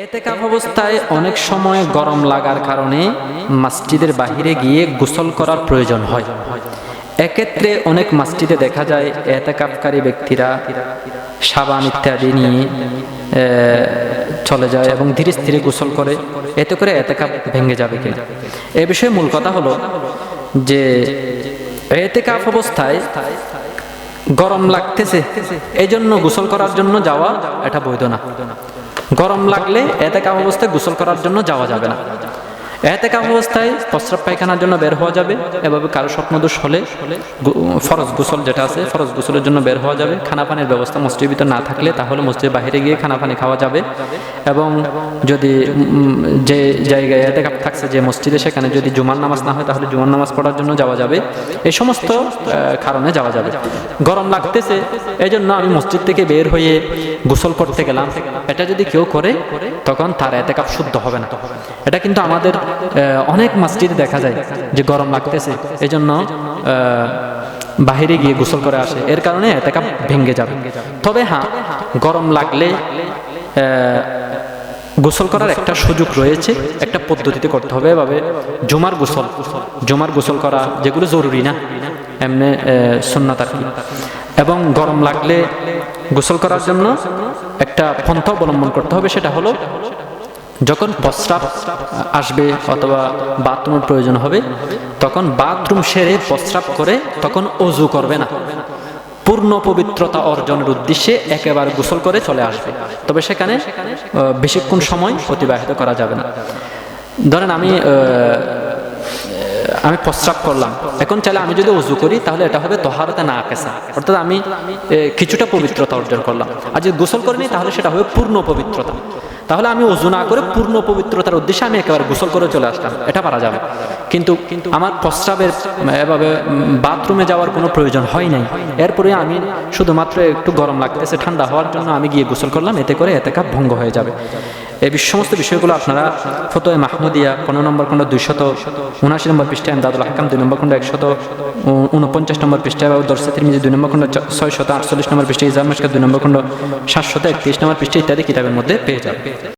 এতেকাফ অবস্থায় অনেক সময় গরম লাগার কারণে মসজিদের বাহিরে গিয়ে গোসল করার প্রয়োজন হয়। এক্ষেত্রে অনেক মসজিদে দেখা যায় এতেকাফকারী ব্যক্তিরা সাবান ইত্যাদি নিয়ে চলে যায় এবং ধীরে ধীরে গোসল করে। এতে করে এতেকাপ ভেঙে যাবে কিনা। এ বিষয়ে মূল কথা হলো যে এতেকাফ অবস্থায় গরম লাগতেছে এই জন্য গোসল করার জন্য যাওয়া এটা বৈধ না। গরম লাগলে এতে কাম অবস্থায় গোসল করার জন্য যাওয়া যাবে না। এতে কাম অবস্থায় প্রস্রাব পায়খানার জন্য বের হওয়া যাবে। এভাবে কারও স্বপ্নদোষ হলে ফরজ গোসল যেটা আছে, ফরজ গোসলের জন্য বের হওয়া যাবে। খানা পানির ব্যবস্থা মসজিদের ভিতর না থাকলে তাহলে মসজিদের বাইরে গিয়ে খানা পানি খাওয়া যাবে। এবং যদি যে জায়গায় এতে কাপ থাকছে যে মসজিদে, সেখানে যদি জুমার নামাজ না হয়, তাহলে জুমার নামাজ পড়ার জন্য যাওয়া যাবে। এই সমস্ত কারণে যাওয়া যাবে। গরম লাগতেছে এই জন্য আমি মসজিদ থেকে বের হয়ে গোসল করতে গেলাম। এটা যদি কেউ করে, তখন তার এতে কাপ শুদ্ধ হবে না। এটা কিন্তু আমাদের অনেক মসজিদে দেখা যায় যে গরম লাগতেছে। এই জন্য বাহিরে গিয়ে গোসল করে আসে। এর কারণে কাপ ভেঙে যাবে। তবে হ্যাঁ গরম লাগলে গোসল করার একটা সুযোগ রয়েছে, একটা পদ্ধতিতে করতে হবে। এভাবে জুমার গোসল জুমার গোসল করা যেগুলো জরুরি না, এমনি সুন্নাত আর কি। এবং গরম লাগলে গোসল করার জন্য একটা পন্থা অবলম্বন করতে হবে। সেটা হলো যখন প্রস্রাব আসবে অথবা বাথরুমের প্রয়োজন হবে, তখন বাথরুম সেরে প্রস্রাব করে তখন অজু করবে না। পূর্ণ পবিত্রতা অর্জনের উদ্দেশ্যে একেবারে গোসল করে চলে আসবে। তবে সেখানে বেশিক্ষণ সময় অতিবাহিত করা যাবে না। ধরেন আমি আমি প্রস্রাব করলাম। এখন চাইলে আমি যদি উজু করি, তাহলে এটা হবে তহারতে না কেসা। অর্থাৎ আমি কিছুটা পবিত্রতা অর্জন করলাম। আর যদি গোসল করিনি, তাহলে সেটা হবে পূর্ণ পবিত্রতা। তাহলে আমি ওজু না করে পূর্ণ পবিত্রতার উদ্দেশ্যে আমি একেবারে গোসল করে চলে আসতাম এটা পারা যাবে। কিন্তু কিন্তু আমার প্রস্রাবের এভাবে বাথরুমে যাওয়ার কোনো প্রয়োজন হয় নাই। এরপরে আমি শুধুমাত্র একটু গরম লাগতেছে, ঠান্ডা হওয়ার জন্য আমি গিয়ে গোসল করলাম, এতে করে এতে কাপ ভঙ্গ হয়ে যাবে। এই সমস্ত বিষয়গুলো আপনারা ফতোয় মাহমুদিয়া পনেরো নম্বর খণ্ড দুইশত উনআশি নম্বর পৃষ্ঠায় আমদাদুল হাকাম দুই নম্বর খণ্ড একশত উনপঞ্চাশ নম্বর পৃষ্ঠায় বা দর্শাতির মিজি দুই নম্বর খণ্ড ছয় শত আটচল্লিশ নম্বর পৃষ্ঠায় ইজাম দুই নম্বর খণ্ড সাতশত একত্রিশ নম্বর পৃষ্ঠা ইত্যাদি কিতাবের মধ্যে পেয়ে যাবে